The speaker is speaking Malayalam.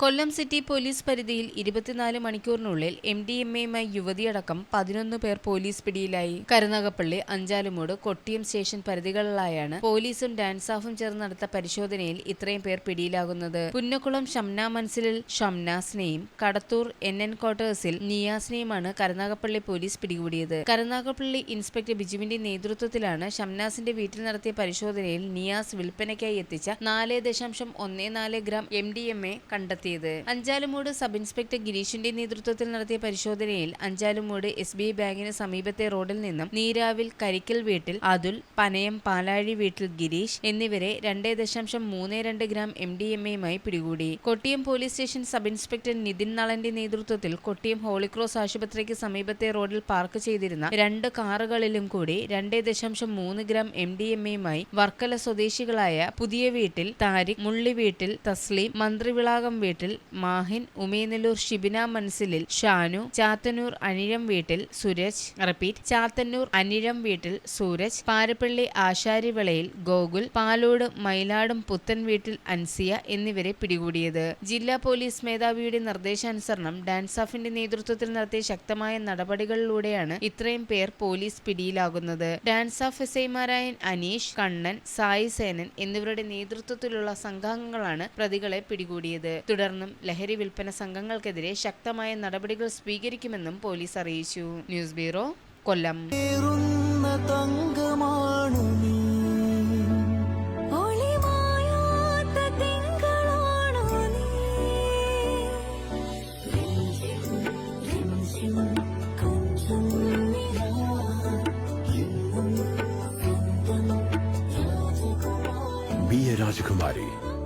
കൊല്ലം സിറ്റി പോലീസ് പരിധിയിൽ ഇരുപത്തിനാല് മണിക്കൂറിനുള്ളിൽ എം ഡി എം എയുമായി യുവതിയടക്കം പതിനൊന്ന് പേർ പോലീസ് പിടിയിലായി. കരുനാഗപ്പള്ളി അഞ്ചാലുമൂട് കൊട്ടിയം സ്റ്റേഷൻ പരിധികളിലായാണ് പോലീസും ഡാൻസ് ഓഫും ചേർന്ന് നടത്ത പരിശോധനയിൽ ഇത്രയും പേർ പിടിയിലാകുന്നത്. പുന്നക്കുളം ഷംന മൻസിലിൽ ഷംനാസിനെയും കടത്തൂർ എൻ എൻ ക്വാർട്ടേഴ്സിൽ നിയാസിനെയുമാണ് കരുനാഗപ്പള്ളി പോലീസ് പിടികൂടിയത്. കരുനാഗപ്പള്ളി ഇൻസ്പെക്ടർ ബിജുവിന്റെ നേതൃത്വത്തിലാണ് ഷംനാസിന്റെ വീട്ടിൽ നടത്തിയ പരിശോധനയിൽ നിയാസ് വിൽപ്പനയ്ക്കായി എത്തിച്ച നാല് ദശാംശം നാല് gram M D M A കണ്ടെത്തിയത് അഞ്ചാലുമൂട് സബ് ഇൻസ്പെക്ടർ ഗിരീഷിന്റെ നേതൃത്വത്തിൽ നടത്തിയ പരിശോധനയിൽ അഞ്ചാലുമൂട് എസ് ബി ബാങ്കിന് സമീപത്തെ റോഡിൽ നിന്നും നീരാവിൽ കരിക്കൽ വീട്ടിൽ അതുൽ പനയം പാലാഴി വീട്ടിൽ ഗിരീഷ് എന്നിവരെ രണ്ടേ ദശാംശം മൂന്ന് രണ്ട് ഗ്രാം എം ഡി എം എയുമായി പിടികൂടി. Kottiyam police station sub inspector Nithin നളന്റെ നേതൃത്വത്തിൽ കൊട്ടിയം ഹോളിക്രോസ് ആശുപത്രിക്ക് സമീപത്തെ റോഡിൽ പാർക്ക് ചെയ്തിരുന്ന രണ്ട് കാറുകളിലും കൂടി രണ്ടേ ദശാംശം മൂന്ന് ഗ്രാം എം ഡി എം എയുമായി വർക്കല സ്വദേശികളായ പുതിയ വീട്ടിൽ താരിഖ് മുള്ളി വീട്ടിൽ തസ്ലീം മന്ത്രിവിളാകം വീട്ടിൽ മാഹിൻ ഉമേനല്ലൂർ ഷിബിന മൻസിലിൽ ഷാനു ചാത്തന്നൂർ അനിഴം വീട്ടിൽ സുരജ് റിപ്പീറ്റ്. ചാത്തന്നൂർ അനിഴം വീട്ടിൽ സൂരജ് പാരപ്പള്ളി ആശാരിവിളയിൽ ഗോകുൽ പാലോട് മൈലാടും പുത്തൻ വീട്ടിൽ അൻസിയ എന്നിവരെ പിടികൂടിയത്. ജില്ലാ പോലീസ് മേധാവിയുടെ നിർദ്ദേശാനുസരണം ഡാൻസ് ഓഫിന്റെ നേതൃത്വത്തിൽ നടത്തിയ ശക്തമായ നടപടികളിലൂടെയാണ് ഇത്രയും പേർ പോലീസ് പിടിയിലാകുന്നത്. ഡാൻസ് ഓഫ് എസ് ഐമാരായ അനീഷ് കണ്ണൻ സായി സേനൻ എന്നിവരുടെ നേതൃത്വത്തിലുള്ള സംഘാംഗങ്ങളാണ് പ്രതികളെ പിടികൂടിയത്. തുടർന്നും ലഹരി വിൽപ്പന സംഘങ്ങൾക്കെതിരെ ശക്തമായ നടപടികൾ സ്വീകരിക്കുമെന്നും പോലീസ് അറിയിച്ചു. News bureau Kollam. Rajakumari.